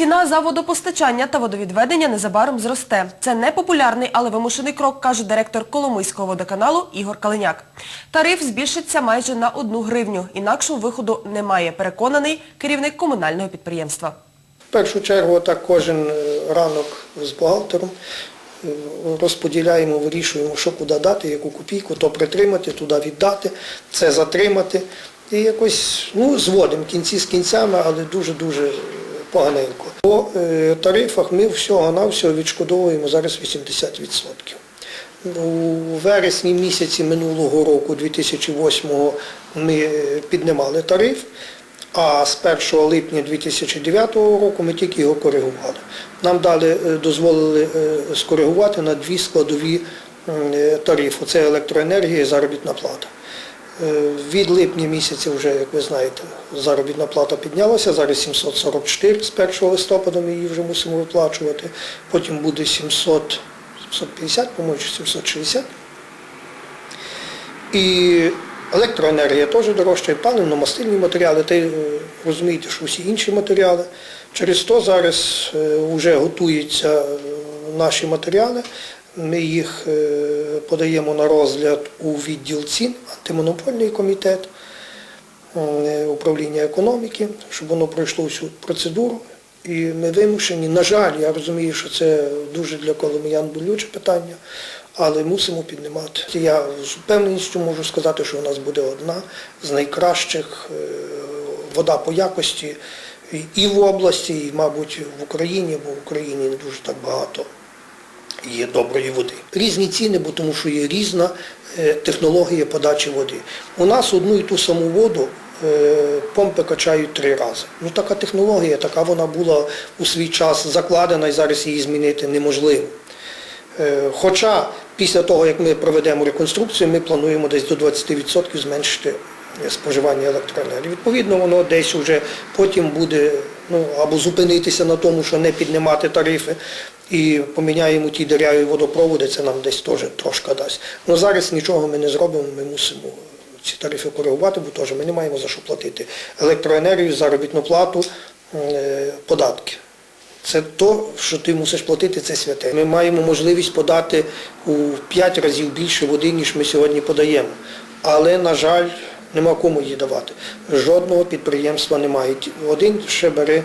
Ціна за водопостачання та водовідведення незабаром зросте. Це не популярний, але вимушений крок, каже директор Коломийського водоканалу Ігор Калиняк. Тариф збільшиться майже на одну гривню. Інакшого виходу немає, переконаний керівник комунального підприємства. В першу чергу так кожен е, ранок з бухгалтером е, розподіляємо, вирішуємо, що куди дати, яку копійку, то притримати, туди віддати, це затримати. І якось ну, зводимо кінці з кінцями, але дуже-дуже поганенько. По е, тарифах ми всього-навсього відшкодовуємо зараз 80%. У вересні місяці минулого року, 2008-го, ми е, піднімали тариф, а з 1 липня 2009 року ми тільки його коригували. Нам дали, е, дозволили скоригувати на дві складові тарифу. Це електроенергія і заробітна плата. Е, Від липня місяця вже, як ви знаєте, заробітна плата піднялася, зараз 744 з 1 листопада ми її вже мусимо виплачувати, потім буде 700, 750, по-моєму, 760. І електроенергія теж дорожча, і паливно-мастильні матеріали, та е, розумієте, що всі інші матеріали. Через то зараз вже готуються е, наші матеріали. Ми їх е, подаємо на розгляд у відділ цін, антимонопольний комітет, е, управління економіки, щоб воно пройшло всю процедуру. І ми вимушені, на жаль, я розумію, що це дуже для коломиян болюче питання, але мусимо піднімати. Я з впевненістю можу сказати, що у нас буде одна з найкращих е, вода по якості і в області, і, мабуть, в Україні, бо в Україні не дуже так багато є доброї води. Різні ціни, бо тому що є різна е, технологія подачі води. У нас одну і ту саму воду е, помпи качають три рази. Ну така технологія, така вона була у свій час закладена і зараз її змінити неможливо. Е, Хоча після того, як ми проведемо реконструкцію, ми плануємо десь до 20% зменшити споживання електроенергії. Відповідно, воно десь вже потім буде ну, або зупинитися на тому, що не піднімати тарифи, і поміняємо ті дерев'я водопроводи, це нам десь теж трошки дасть. Ну зараз нічого ми не зробимо, ми мусимо ці тарифи коригувати, бо теж ми не маємо за що платити електроенергію, заробітну плату, е, податки. Це то, що ти мусиш платити, це святе. Ми маємо можливість подати у 5 разів більше води, ніж ми сьогодні подаємо. Але, на жаль, нема кому її давати. Жодного підприємства немає. Один ще бере е,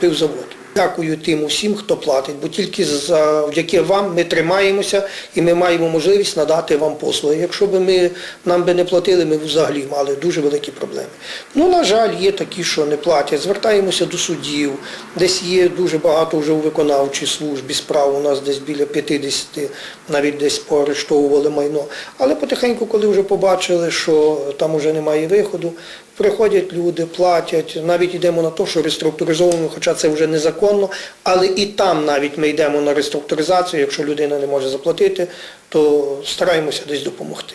пивзавод. Дякую тим усім, хто платить, бо тільки завдяки вам ми тримаємося і ми маємо можливість надати вам послуги. Якщо б ми нам би не платили, ми взагалі мали дуже великі проблеми. Ну, на жаль, є такі, що не платять. Звертаємося до судів, десь є дуже багато вже у виконавчій службі справ, у нас десь біля 50, навіть десь поарештовували майно. Але потихеньку, коли вже побачили, що там вже немає виходу, приходять люди, платять, навіть йдемо на те, що реструктуризовуємо, хоча це вже незаконно, але і там навіть ми йдемо на реструктуризацію, якщо людина не може заплатити, то стараємося десь допомогти.